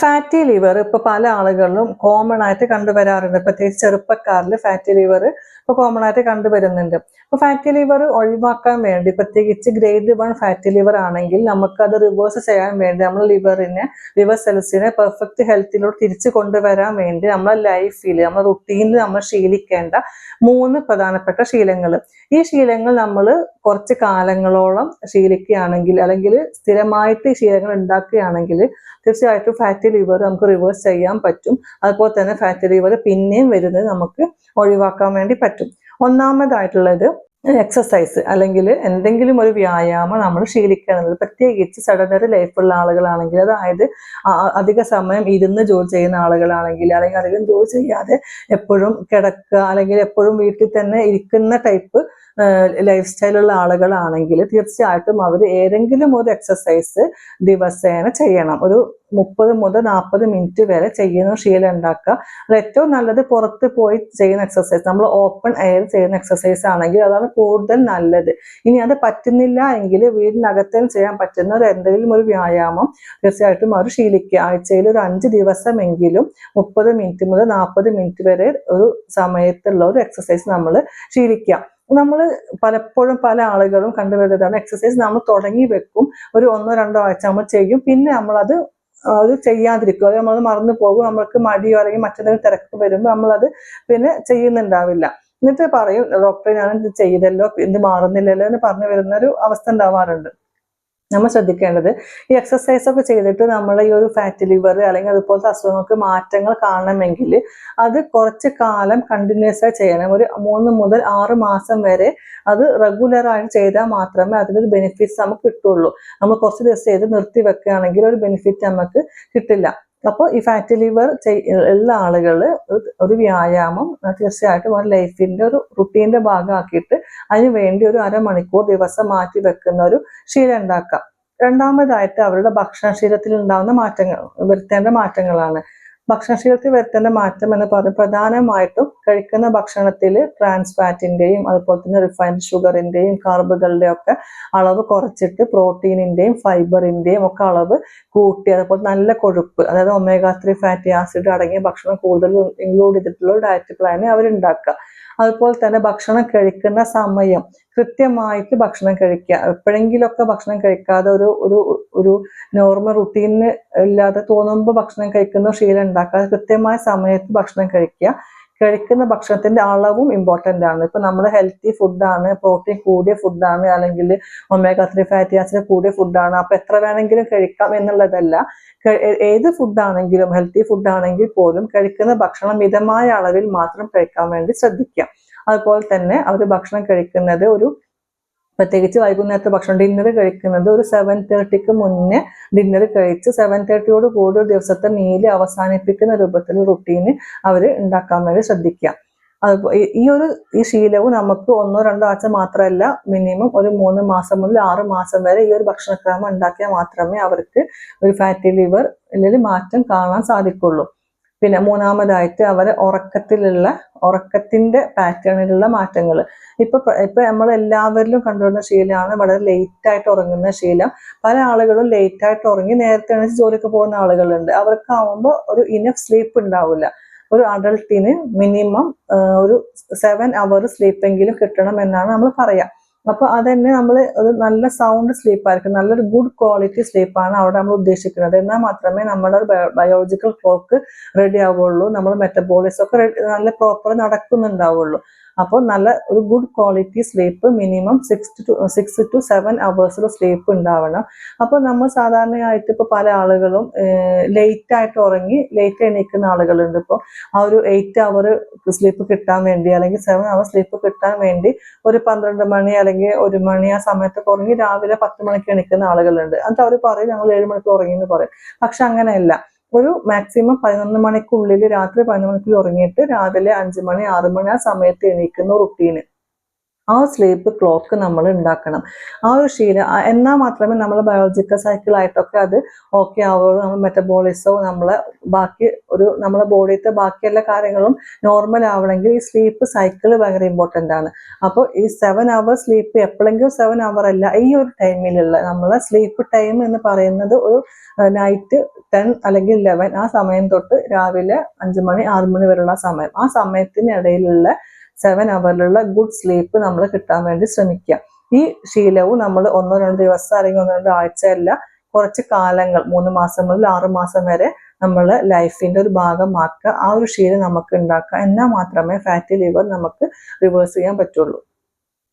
Fatty liver ഇപ്പൊ പല ആളുകളിലും common ആയിട്ട് കണ്ടുവരാറുണ്ട്. പ്രത്യേകിച്ച് ചെറുപ്പക്കാരിൽ ഫാറ്റി ലിവർ ഇപ്പൊ കോമൺ ആയിട്ട് കണ്ടുവരുന്നുണ്ട്. അപ്പൊ ഫാറ്റി ലിവർ ഒഴിവാക്കാൻ വേണ്ടി പ്രത്യേകിച്ച് ഗ്രേഡ് വൺ ഫാറ്റി ലിവർ ആണെങ്കിൽ നമുക്ക് അത് റിവേഴ്സ് ചെയ്യാൻ വേണ്ടി നമ്മൾ ലിവറിനെ ലിവർ സെൽസിനെ പെർഫെക്റ്റ് ഹെൽത്തിലോട്ട് തിരിച്ചു കൊണ്ടുവരാൻ വേണ്ടി നമ്മളെ ലൈഫിൽ നമ്മുടെ റുട്ടീനിൽ നമ്മൾ ശീലിക്കേണ്ട മൂന്ന് പ്രധാനപ്പെട്ട ശീലങ്ങൾ ഈ ശീലങ്ങൾ നമ്മൾ കുറച്ച് കാലങ്ങളോളം ശീലിക്കുകയാണെങ്കിൽ അല്ലെങ്കിൽ സ്ഥിരമായിട്ട് ഈ ശീലങ്ങൾ ഉണ്ടാക്കുകയാണെങ്കിൽ തീർച്ചയായിട്ടും ഫാറ്റി ലിവർ നമുക്ക് റിവേഴ്സ് ചെയ്യാൻ പറ്റും. അതുപോലെ തന്നെ ഫാറ്റി ലിവർ പിന്നെയും വരുന്നത് നമുക്ക് ഒഴിവാക്കാൻ വേണ്ടി പറ്റും. ഒന്നാമതായിട്ടുള്ളത് എക്സസൈസ് അല്ലെങ്കിൽ എന്തെങ്കിലും ഒരു വ്യായാമം നമ്മൾ ശീലിക്കുന്നത് പ്രത്യേകിച്ച് സഡനറി ലൈഫുള്ള ആളുകളാണെങ്കിൽ അതായത് അധിക സമയം ഇരുന്ന് ജോലി ചെയ്യുന്ന ആളുകളാണെങ്കിൽ അല്ലെങ്കിൽ അധികം ജോലി ചെയ്യാതെ എപ്പോഴും കിടക്കുക അല്ലെങ്കിൽ എപ്പോഴും വീട്ടിൽ തന്നെ ഇരിക്കുന്ന ടൈപ്പ് ലൈഫ് സ്റ്റൈലുള്ള ആളുകളാണെങ്കിൽ തീർച്ചയായിട്ടും അവർ ഏതെങ്കിലും ഒരു എക്സസൈസ് ദിവസേന ചെയ്യണം. ഒരു മുപ്പത് മുതൽ നാൽപ്പത് മിനിറ്റ് വരെ ചെയ്യുന്ന ശീലം ഉണ്ടാക്കുക. അത് ഏറ്റവും നല്ലത് പുറത്ത് പോയി ചെയ്യുന്ന എക്സസൈസ് നമ്മൾ ഓപ്പൺ എയർ ചെയ്യുന്ന എക്സസൈസ് ആണെങ്കിൽ അതാണ് കൂടുതൽ നല്ലത്. ഇനി അത് പറ്റുന്നില്ല എങ്കിൽ വീടിനകത്തും ചെയ്യാൻ പറ്റുന്ന ഒരു എന്തെങ്കിലും ഒരു വ്യായാമം തീർച്ചയായിട്ടും അവർ ശീലിക്കുക. ആഴ്ചയിൽ ഒരു അഞ്ച് ദിവസമെങ്കിലും മുപ്പത് മിനിറ്റ് മുതൽ നാൽപ്പത് മിനിറ്റ് വരെ ഒരു സമയത്തുള്ള ഒരു എക്സസൈസ് നമ്മൾ ശീലിക്കുക. നമ്മൾ പലപ്പോഴും പല ആളുകളും കണ്ടുവരുന്നതാണ് എക്സസൈസ് നമ്മൾ തുടങ്ങി വെക്കും. ഒരു ഒന്നോ രണ്ടോ ആഴ്ച നമ്മൾ ചെയ്യും. പിന്നെ നമ്മളത് അത് ചെയ്യാതിരിക്കും. അത് നമ്മളത് മറന്നു പോകും. നമ്മൾക്ക് മടിയോ അല്ലെങ്കിൽ മറ്റെന്തെങ്കിലും തിരക്ക് വരുമ്പോൾ നമ്മളത് പിന്നെ ചെയ്യുന്നുണ്ടാവില്ല. എന്നിട്ട് പറയും ഡോക്ടറെ ഞാൻ ഇത് ചെയ്തല്ലോ. ഇത് മാറുന്നില്ലല്ലോ എന്ന് പറഞ്ഞു വരുന്ന ഒരു അവസ്ഥ ഉണ്ടാവാറുണ്ട്. നമ്മൾ ശ്രദ്ധിക്കേണ്ടത് ഈ എക്സസൈസ് ഒക്കെ ചെയ്തിട്ട് നമ്മൾ ഈ ഒരു ഫാറ്റ് ലിവർ അല്ലെങ്കിൽ അതുപോലത്തെ അസുഖങ്ങൾക്ക് മാറ്റങ്ങൾ കാണണമെങ്കിൽ അത് കുറച്ച് കാലം കണ്ടിന്യൂസ് ആയി ചെയ്യണം. ഒരു മൂന്ന് മുതൽ ആറ് മാസം വരെ അത് റെഗുലർ ആയിട്ട് ചെയ്താൽ മാത്രമേ അതിനൊരു ബെനിഫിറ്റ്സ് നമുക്ക് കിട്ടുള്ളൂ. നമ്മൾ കുറച്ച് ദിവസം ചെയ്ത് നിർത്തി വെക്കുകയാണെങ്കിൽ ഒരു ബെനിഫിറ്റ് നമുക്ക് കിട്ടില്ല. അപ്പോൾ ഈ ഫാറ്റ് ലിവർ ഉള്ള ആളുകൾ ഒരു വ്യായാമം തീർച്ചയായിട്ടും ഒരു ലൈഫിന്റെ ഒരു റുട്ടീന്റെ ഭാഗമാക്കിയിട്ട് അതിന് വേണ്ടി ഒരു അരമണിക്കൂർ ദിവസം മാറ്റി വെക്കുന്ന ഒരു ശീലം ഉണ്ടാക്കാം. രണ്ടാമതായിട്ട് അവരുടെ ഭക്ഷണ ശീലത്തിൽ ഉണ്ടാകുന്ന മാറ്റങ്ങൾ വരുത്തേണ്ട മാറ്റങ്ങളാണ്. ഭക്ഷണശീലത്തിൽ വരുത്തേണ്ട മാറ്റം എന്ന് പറഞ്ഞാൽ പ്രധാനമായിട്ടും കഴിക്കുന്ന ഭക്ഷണത്തിൽ ട്രാൻസ് ഫാറ്റിന്റെയും അതുപോലെ തന്നെ റിഫൈൻഡ് ഷുഗറിന്റെയും കാർബുകളുടെയും ഒക്കെ അളവ് കുറച്ചിട്ട് പ്രോട്ടീനിന്റെയും ഫൈബറിന്റെയും ഒക്കെ അളവ് കൂട്ടി അതുപോലെ നല്ല കൊഴുപ്പ് അതായത് ഒമേഗ ത്രീ ഫാറ്റി ആസിഡ് അടങ്ങിയ ഭക്ഷണം കൂടുതൽ ഇൻക്ലൂഡ് ചെയ്തിട്ടുള്ള ഡയറ്റ് പ്ലാൻ അവരുണ്ടാക്കുക. അതുപോലെ തന്നെ ഭക്ഷണം കഴിക്കുന്ന സമയം കൃത്യമായിട്ട് ഭക്ഷണം കഴിക്കുക. എപ്പോഴെങ്കിലുമൊക്കെ ഭക്ഷണം കഴിക്കാതെ ഒരു ഒരു ഒരു നോർമൽ റുട്ടീന് ഇല്ലാതെ തോന്നുമ്പോൾ ഭക്ഷണം കഴിക്കുന്ന ശീലം ഉണ്ടാക്കാതെ കൃത്യമായ സമയത്ത് ഭക്ഷണം കഴിക്കുക. കഴിക്കുന്ന ഭക്ഷണത്തിന്റെ അളവും ഇമ്പോർട്ടന്റ് ആണ്. ഇപ്പൊ നമ്മൾ ഹെൽത്തി ഫുഡാണ് പ്രോട്ടീൻ കൂടിയ ഫുഡാണ് അല്ലെങ്കിൽ ഒമേഗ ത്രീ ഫാറ്റി ആസിഡ് കൂടിയ ഫുഡാണ് അപ്പൊ എത്ര വേണമെങ്കിലും കഴിക്കാം എന്നുള്ളതല്ല. ഏത് ഫുഡാണെങ്കിലും ഹെൽത്തി ഫുഡാണെങ്കിൽ പോലും കഴിക്കുന്ന ഭക്ഷണം മിതമായ അളവിൽ മാത്രം കഴിക്കാൻ വേണ്ടി ശ്രദ്ധിക്കുക. അതുപോലെ തന്നെ അവർ ഭക്ഷണം കഴിക്കുന്നത് ഒരു പ്രത്യേകിച്ച് വൈകുന്നേരത്തെ ഭക്ഷണം ഡിന്നർ കഴിക്കുന്നത് ഒരു സെവൻ തേർട്ടിക്ക് മുന്നേ ഡിന്നർ കഴിച്ച് സെവൻ തേർട്ടിയോട് കൂടി ദിവസത്തെ മീൽ അവസാനിപ്പിക്കുന്ന രൂപത്തിൽ റുട്ടീന് അവർ ഉണ്ടാക്കാൻ വേണ്ടി ശ്രദ്ധിക്കുക. അത് ഈ ഒരു ഈ ശീലവും നമുക്ക് ഒന്നോ രണ്ടോ ആഴ്ച മാത്രമല്ല മിനിമം ഒരു മൂന്ന് മാസം മുതൽ ആറ് മാസം വരെ ഈ ഒരു ഭക്ഷണക്രമം ഉണ്ടാക്കിയാൽ മാത്രമേ അവർക്ക് ഒരു ഫാറ്റി ലിവർ അല്ലെങ്കിൽ മാറ്റം കാണാൻ സാധിക്കുള്ളൂ. പിന്നെ മൂന്നാമതായിട്ട് അവരെ ഉറക്കത്തിലുള്ള ഉറക്കത്തിന്റെ പാറ്റേണിലുള്ള മാറ്റങ്ങൾ ഇപ്പൊ ഇപ്പൊ നമ്മൾ എല്ലാവരിലും കണ്ടുവരുന്ന ശീലമാണ് വളരെ ലേറ്റ് ആയിട്ട് ഉറങ്ങുന്ന ശീലം. പല ആളുകളും ലേറ്റ് ആയിട്ട് ഉറങ്ങി നേരത്തെ എണീച്ച് ജോലിക്ക് പോകുന്ന ആളുകളുണ്ട്. അവർക്കാവുമ്പോൾ ഒരു ഇനഫ് സ്ലീപ്പ് ഉണ്ടാവില്ല. ഒരു അഡൾട്ടിന് മിനിമം ഒരു സെവൻ അവർ സ്ലീപ്പെങ്കിലും കിട്ടണം എന്നാണ് നമ്മൾ പറയാ. അപ്പൊ അതന്നെ നമ്മൾ ഒരു നല്ല സൗണ്ട് സ്ലീപ്പ് ആയിരിക്കും. നല്ലൊരു ഗുഡ് ക്വാളിറ്റി സ്ലീപ്പാണ് അവിടെ നമ്മൾ ഉദ്ദേശിക്കുന്നത്. എന്നാൽ മാത്രമേ നമ്മുടെ ബയോളജിക്കൽ ക്ലോക്ക് റെഡി ആവുള്ളൂ നമ്മൾ മെറ്റബോളിസം ഒക്കെ നല്ല പ്രോപ്പർ നടക്കുന്നുണ്ടാവുള്ളൂ അപ്പോൾ നല്ല ഒരു good quality sleep minimum six to six to seven അവേഴ്സിൽ sleep ഉണ്ടാവണം. അപ്പോൾ നമ്മൾ സാധാരണയായിട്ട് ഇപ്പോൾ പല ആളുകളും ലേറ്റ് ആയിട്ട് ഉറങ്ങി ലേറ്റ് എണീക്കുന്ന ആളുകളുണ്ട് ഇപ്പോൾ ആ ഒരു എയ്റ്റ് അവർ സ്ലീപ്പ് കിട്ടാൻ വേണ്ടി അല്ലെങ്കിൽ സെവൻ അവർ സ്ലീപ്പ് കിട്ടാൻ വേണ്ടി ഒരു പന്ത്രണ്ട് മണി അല്ലെങ്കിൽ ഒരു മണി ആ സമയത്തൊക്കെ ഉറങ്ങി രാവിലെ പത്ത് മണിക്ക് എണീക്കുന്ന ആളുകളുണ്ട്. എന്നിട്ട് അവർ പറയും ഞങ്ങൾ ഏഴ് മണിക്ക് ഉറങ്ങി എന്ന് പറയും. പക്ഷെ അങ്ങനെയല്ല. ഒരു മാക്സിമം പതിനൊന്ന് മണിക്കുള്ളിൽ രാത്രി പതിനൊന്ന് മണിക്കുള്ളിൽ ഉറങ്ങിയിട്ട് രാവിലെ അഞ്ച് മണി ആറ് മണി ആ സമയത്ത് എണീക്കുന്ന റുട്ടീന് ആ സ്ലീപ്പ് ക്ലോക്ക് നമ്മൾ ഉണ്ടാക്കണം. ആ ഒരു ശീലം എന്നാൽ മാത്രമേ നമ്മൾ ബയോളജിക്കൽ സൈക്കിളായിട്ടൊക്കെ അത് ഓക്കെ ആവുള്ളൂ. നമ്മൾ മെറ്റബോളിസവും നമ്മളെ ബാക്കി ഒരു നമ്മളെ ബോഡിയത്തെ ബാക്കി എല്ലാ കാര്യങ്ങളും നോർമൽ ആവണമെങ്കിൽ ഈ സ്ലീപ്പ് സൈക്കിൾ ഭയങ്കര ഇമ്പോർട്ടന്റ് ആണ്. അപ്പോൾ ഈ സെവൻ അവർ സ്ലീപ്പ് എപ്പോഴെങ്കിലും സെവൻ അവർ അല്ല ഈ ഒരു ടൈമിലുള്ള നമ്മളെ സ്ലീപ്പ് ടൈം എന്ന് പറയുന്നത് ഒരു നൈറ്റ് ടെൻ അല്ലെങ്കിൽ ലെവൻ ആ സമയം തൊട്ട് രാവിലെ അഞ്ച് മണി ആറ് മണി വരെയുള്ള സമയം. ആ സമയത്തിനിടയിലുള്ള സെവൻ അവറിലുള്ള ഗുഡ് സ്ലീപ്പ് നമ്മൾ കിട്ടാൻ വേണ്ടി ശ്രമിക്കുക ഈ ശീലവും നമ്മൾ ഒന്നോ രണ്ടോ ദിവസം അല്ലെങ്കിൽ ഒന്നോ രണ്ടോ ആഴ്ചയല്ല കുറച്ച് കാലങ്ങൾ മൂന്ന് മാസം മുതൽ ആറ് മാസം വരെ നമ്മൾ ലൈഫിന്റെ ഒരു ഭാഗമാക്കുക ആ ഒരു ശീലം നമുക്ക് ഉണ്ടാക്കുക എന്നാൽ മാത്രമേ ഫാറ്റി ലിവർ നമുക്ക് റിവേഴ്സ് ചെയ്യാൻ പറ്റുള്ളൂ.